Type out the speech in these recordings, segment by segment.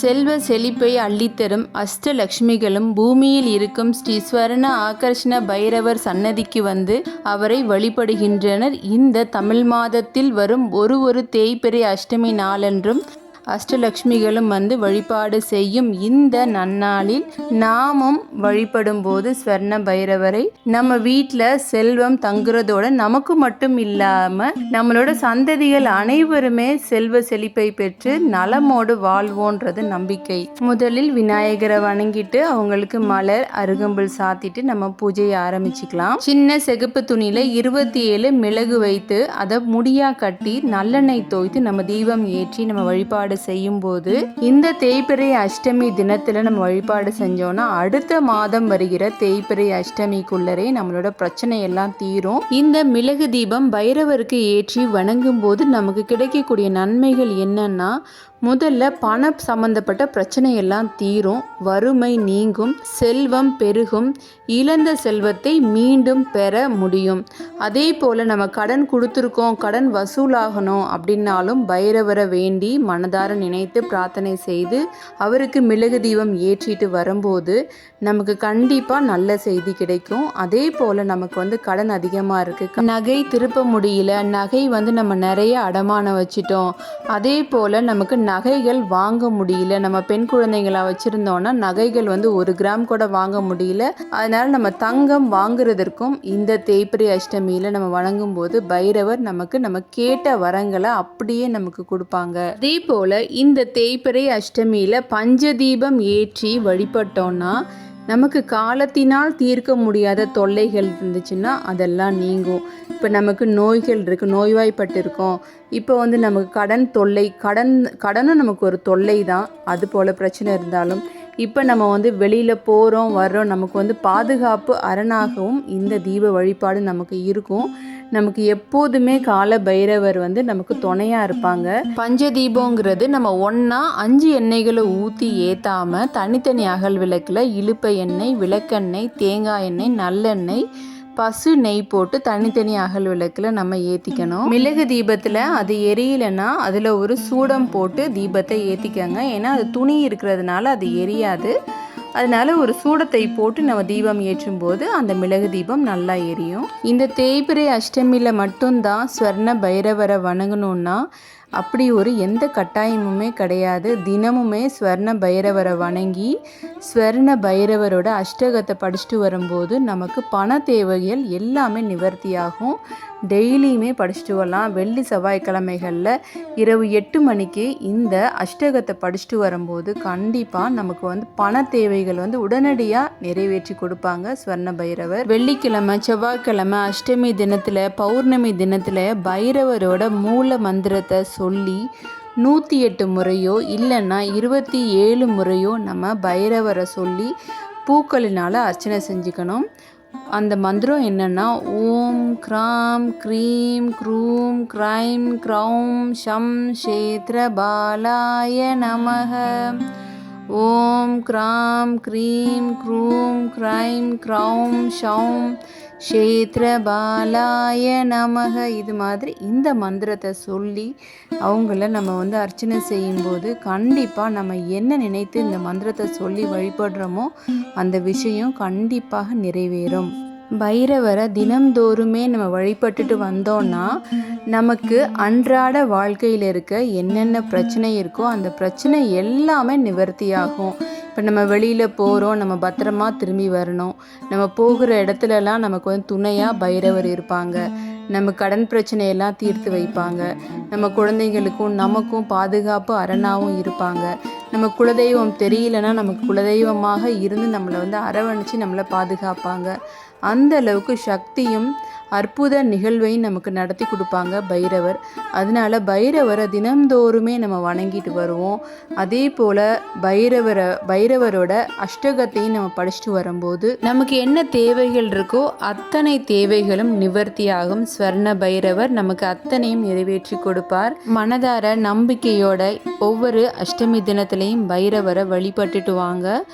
செல்வ செழிப்பை அள்ளித்தரும் அஷ்டலக்ஷ்மிகளும் பூமியில் இருக்கும் ஸ்ரீஸ்வர்ண ஆகர்ஷண பைரவர் சன்னதிக்கு வந்து அவரை வழிபடுகின்றனர். இந்த தமிழ் மாதத்தில் வரும் ஒரு ஒரு தேய்பிறை அஷ்டமி நாளன்றும் அஷ்டலக்ஷ்மிகளும் வந்து வழிபாடு செய்யும் இந்த நன்னாளில் நாமும் வழிபடும் போது ஸ்வர்ண பைரவரை நம்ம வீட்டில் செல்வம் தங்குறதோட நமக்கு மட்டும் இல்லாமல் நம்மளோட சந்ததிகள் அனைவருமே செல்வ செழிப்பை பெற்று நலமோடு வாழ்வோன்றது நம்பிக்கை. முதலில் விநாயகரை வணங்கிட்டு அவங்களுக்கு மலர் அருகம்புல் சாத்திட்டு நம்ம பூஜையை ஆரம்பிச்சுக்கலாம். சின்ன செகப்பு துணியில இருபத்தி ஏழு மிளகு வைத்து அதை முடியா கட்டி நல்லெண்ணெய் தோய்த்து நம்ம தீபம் ஏற்றி நம்ம வழிபாடு செய்யும்போது இந்த தேய்பிறை அஷ்டமி தினத்தில் நம்ம வழிபாடு செஞ்சோம்னா அடுத்த மாதம் வருகிற தேய்பிறை அஷ்டமிக்குள்ளரே நம்மளோட பிரச்சனை எல்லாம் தீரும். இந்த மிளகு தீபம் பைரவருக்கு ஏற்றி வணங்கும் போது நமக்கு கிடைக்கக்கூடிய நன்மைகள் என்னன்னா முதல்ல பண சம்பந்தப்பட்ட பிரச்சனையெல்லாம் தீரும். வறுமை நீங்கும். செல்வம் பெருகும். இழந்த செல்வத்தை மீண்டும் பெற முடியும். அதே போல் நம்ம கடன் கொடுத்துருக்கோம் கடன் வசூலாகணும் அப்படின்னாலும் பைரவரை வேண்டி மனதார நினைத்து பிரார்த்தனை செய்து அவருக்கு மிளகு தீபம் ஏற்றிட்டு வரும்போது நமக்கு கண்டிப்பாக நல்ல செய்தி கிடைக்கும். அதே போல் நமக்கு வந்து கடன் அதிகமாக இருக்குது நகை திருப்ப முடியல. நகை வந்து நம்ம நிறைய அடமானம் வச்சிட்டோம். அதே போல் நமக்கு நகைகள் வாங்க முடியல. நம்ம பெண் குழந்தைங்களா வச்சுருந்தோன்னா நகைகள் வந்து ஒரு கிராம் கூட வாங்க முடியல. அதனால் நம்ம தங்கம் வாங்குறதற்கும் இந்த தேய்பிரி அஷ்டமியில் நம்ம வணங்கும் போது பைரவர் நமக்கு நம்ம கேட்ட வரங்களை அப்படியே நமக்கு கொடுப்பாங்க. அதே போல் இந்த தேய்பிரை அஷ்டமியில் பஞ்சதீபம் ஏற்றி வழிபட்டோன்னா நமக்கு காலத்தினால் தீர்க்க முடியாத தொல்லைகள் இருந்துச்சுன்னா அதெல்லாம் நீங்கும். இப்போ நமக்கு நோய்கள் இருக்குது நோய்வாய்ப்பட்டிருக்கோம். இப்போ வந்து நமக்கு கடன் தொல்லை கடன் கடனும் நமக்கு ஒரு தொல்லை தான். அது போல் பிரச்சனை இருந்தாலும் இப்போ நம்ம வந்து வெளியில் போகிறோம் வர்றோம் நமக்கு வந்து பாதுகாப்பு அரணாகவும் இந்த தீப வழிபாடு நமக்கு இருக்கும். நமக்கு எப்போதுமே கால பைரவர் வந்து நமக்கு துணையாக இருப்பாங்க. பஞ்ச தீபங்கிறது நம்ம ஒன்றா அஞ்சு எண்ணெய்களை ஊற்றி ஏற்றாமல் தனித்தனி அகல் விளக்கில் இழுப்பை எண்ணெய் விளக்கெண்ணெய் தேங்காய் எண்ணெய் நல்லெண்ணெய் பசு நெய் போட்டு தனித்தனி அகல் விளக்கில் நம்ம ஏற்றிக்கணும் மிளகு தீபத்தில் அது எரியலைன்னா அதில் ஒரு சூடம் போட்டு தீபத்தை ஏற்றிக்கங்க ஏன்னா அது துணி இருக்கிறதுனால அது எரியாது. அதனால ஒரு சூடத்தை போட்டு நம்ம தீபம் ஏற்றும் போது அந்த மிளகு தீபம் நல்லா எரியும். இந்த தேய்பிரை அஷ்டமியில் மட்டும்தான் ஸ்வர்ண பைரவரை வணங்கணுன்னா அப்படி ஒரு எந்த கட்டாயமுமே கிடையாது. தினமுமே ஸ்வர்ண பைரவரை வணங்கி ஸ்வர்ண பைரவரோட அஷ்டகத்தை படிச்சுட்டு வரும்போது நமக்கு பண தேவைகள் எல்லாமே நிவர்த்தியாகும். டெய்லியுமே படிச்சுட்டு வரலாம். வெள்ளி செவ்வாய்க்கிழமைகளில் இரவு எட்டு மணிக்கு இந்த அஷ்டகத்தை படிச்சுட்டு வரும்போது கண்டிப்பாக நமக்கு வந்து பண தேவைகள் வந்து உடனடியாக நிறைவேற்றி கொடுப்பாங்க ஸ்வர்ண பைரவர் வெள்ளிக்கிழமை செவ்வாய்க்கிழமை அஷ்டமி தினத்தில் பௌர்ணமி தினத்தில் பைரவரோட மூல மந்திரத்தை சொல்லி நூற்றி எட்டு முறையோ இல்லைன்னா இருபத்தி ஏழு முறையோ நம்ம பைரவரை சொல்லி பூக்களினால் அர்ச்சனை செஞ்சுக்கணும். அந்த மந்திரம் என்னன்னா ஓம் க்ராம் க்ரீம் க்ரூம் க்ரைம் க்ரௌம் ஷம் ஷேத்ர பாலாய நமக ஓம் க்ராம் க்ரீம் க்ரூம் க்ரைம் க்ரௌம் ஷௌம் க்ஷேத்ரபாலாய நமக. இது மாதிரி இந்த மந்திரத்தை சொல்லி அவங்கள நம்ம வந்து அர்ச்சனை செய்யும்போது கண்டிப்பாக நம்ம என்ன நினைத்து இந்த மந்திரத்தை சொல்லி வழிபடுறோமோ அந்த விஷயம் கண்டிப்பாக நிறைவேறும். பைரவரை தினம்தோறுமே நம்ம வழிபட்டுட்டு வந்தோம்னா நமக்கு அன்றாட வாழ்க்கையில் இருக்க என்னென்ன பிரச்சனை இருக்கோ அந்த பிரச்சனை எல்லாமே நிவர்த்தியாகும். இப்போ நம்ம வெளியில் போகிறோம் நம்ம பத்திரமா திரும்பி வரணும். நம்ம போகிற இடத்துலலாம் நமக்கு வந்து துணையாக பைரவர் இருப்பாங்க. நம்ம கடன் பிரச்சனையெல்லாம் தீர்த்து வைப்பாங்க. நம்ம குழந்தைங்களுக்கும் நமக்கும் பாதுகாப்பு அரணாவும் இருப்பாங்க. நம்ம குலதெய்வம் தெரியலனா நமக்கு குலதெய்வமாக இருந்து நம்மளை வந்து அரவணைச்சு நம்மளை பாதுகாப்பாங்க. அந்த அளவுக்கு சக்தியும் அற்புத நிகழ்வையும் நமக்கு நடத்தி கொடுப்பாங்க பைரவர். அதனால பைரவரை தினம்தோறுமே நம்ம வணங்கிட்டு வருவோம். அதே போல் பைரவரை பைரவரோட அஷ்டகத்தையும் நம்ம படிச்சுட்டு வரும்போது நமக்கு என்ன தேவைகள் இருக்கோ அத்தனை தேவைகளும் நிவர்த்தியாகும். ஸ்வர்ண பைரவர் நமக்கு அத்தனையும் நிறைவேற்றி கொடுப்பார். மனதார நம்பிக்கையோட ஒவ்வொரு அஷ்டமி தினத்திலையும் பைரவரை வழிபட்டுட்டு வாங்க.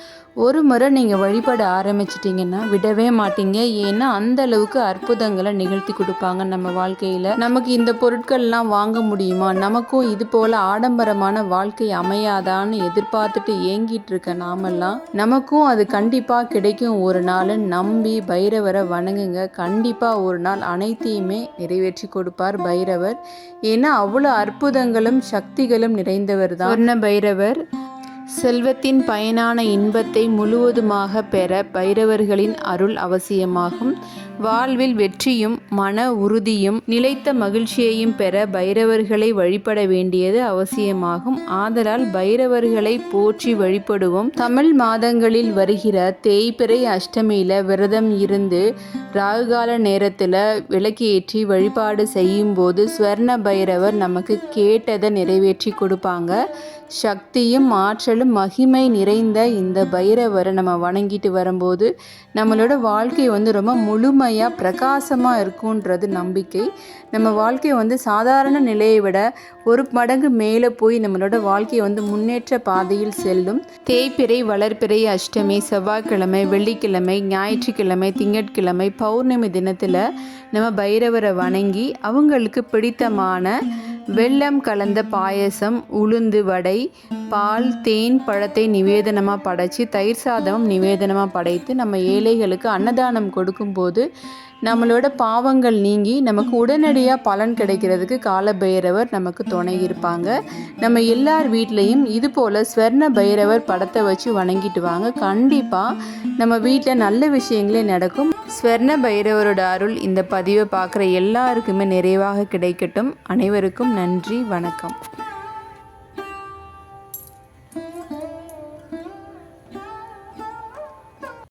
ஒரு முறை நீங்கள் வழிபட ஆரம்பிச்சிட்டிங்கன்னா விடவே மாட்டீங்க. ஏன்னா அந்த அளவுக்கு அற்புதங்களை நிகழ்த்தி கொடுப்பாங்க நம்ம வாழ்க்கையில். நமக்கு இந்த பொருட்கள்லாம் வாங்க முடியுமா? நமக்கும் இது போல் ஆடம்பரமான வாழ்க்கை அமையாதான்னு எதிர்பார்த்துட்டு ஏங்கிட்டு இருக்க நாமெல்லாம் நமக்கும் அது கண்டிப்பாக கிடைக்கும். ஒரு நாள் நம்பி பைரவரை வணங்குங்க. கண்டிப்பாக ஒரு நாள் அனைத்தையுமே நிறைவேற்றி கொடுப்பார் பைரவர். ஏன்னா அவ்வளோ அற்புதங்களும் சக்திகளும் நிறைந்தவர் தான். பைரவர் செல்வத்தின் பயனான இன்பத்தை முழுவதுமாக பெற பைரவர்களின் அருள் அவசியமாகும். வாழ்வில் வெற்றியும் மன உறுதியும் நிலைத்த மகிழ்ச்சியையும் பெற பைரவர்களை வழிபட வேண்டியது அவசியமாகும். ஆதலால் பைரவர்களை போற்றி வழிபடுவோம். தமிழ் மாதங்களில் வருகிற தேய்பிறை அஷ்டமியில விரதம் இருந்து ராகுகால நேரத்தில் விளக்கேற்றி வழிபாடு செய்யும்போது ஸ்வர்ண பைரவர் நமக்கு கேட்டதை நிறைவேற்றி கொடுப்பாங்க. சக்தியும் ஆற்றலும் மகிமை நிறைந்த இந்த பைரவரை நம்ம வணங்கிட்டு வரும்போது நம்மளோட வாழ்க்கை வந்து ரொம்ப முழுமையாக பிரகாசமாக இருக்குன்றது நம்பிக்கை. நம்ம வாழ்க்கை வந்து சாதாரண நிலையை விட ஒரு மடங்கு மேலே போய் நம்மளோட வாழ்க்கையை வந்து முன்னேற்ற பாதையில் செல்லும். தேய்பிறை வளர்பிறை அஷ்டமி செவ்வாய்க்கிழமை வெள்ளிக்கிழமை ஞாயிற்றுக்கிழமை திங்கட்கிழமை பௌர்ணமி தினத்தில் நம்ம பைரவரை வணங்கி அவங்களுக்கு பிடித்தமான வெள்ளம் கலந்த பாயசம் உளுந்து வடை பால் தேன் பழத்தை நிவேதனமாக படைச்சி தயிர் சாதமும் நிவேதனமாக படைத்து நம்ம ஏழைகளுக்கு அன்னதானம் கொடுக்கும்போது நம்மளோட பாவங்கள் நீங்கி நமக்கு உடனடியாக பலன் கிடைக்கிறதுக்கு காலபைரவர் நமக்கு துணை இருப்பாங்க. நம்ம எல்லார் வீட்லேயும் இது போல் ஸ்வர்ண பைரவர் படத்தை வச்சு வணங்கிட்டு வாங்க. கண்டிப்பாக நம்ம வீட்டில் நல்ல விஷயங்களே நடக்கும். ஸ்வர்ண பைரவரோட அருள் இந்த பதிவை பார்க்குற எல்லாருக்குமே நிறைவாக கிடைக்கட்டும். அனைவருக்கும் நன்றி வணக்கம்.